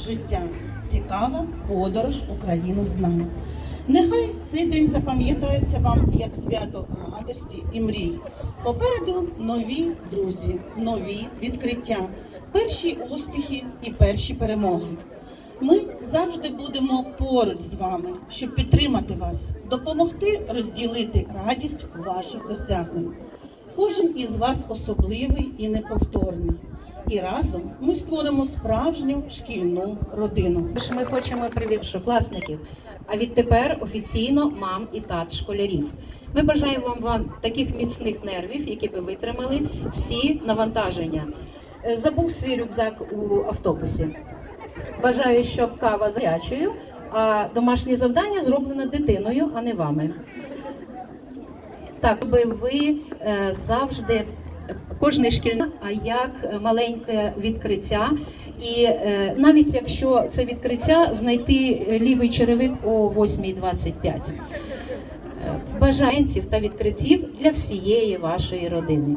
життя. Цікава подорож Україну знань. Нехай цей день запам'ятається вам як свято радості і мрій. Попереду нові друзі, нові відкриття, перші успіхи і перші перемоги. Ми завжди будемо поруч з вами, щоб підтримати вас, допомогти розділити радість ваших досягнень. Кожен із вас особливий і неповторний. І разом ми створимо справжню шкільну родину. Ми хочемо привітати а відтепер офіційно мам і тат школярів. Ми бажаємо вам, таких міцних нервів, які би витримали всі навантаження. Е, Забув свій рюкзак у автобусі. Бажаю, щоб кава з гарячою, а домашнє завдання зроблено дитиною, а не вами. Так, би ви е, завжди кожне шкільний, а як маленьке відкриття. І е, навіть якщо це відкриття, знайти лівий черевик о 8.25. Е, Бажанців та відкриттів для всієї вашої родини.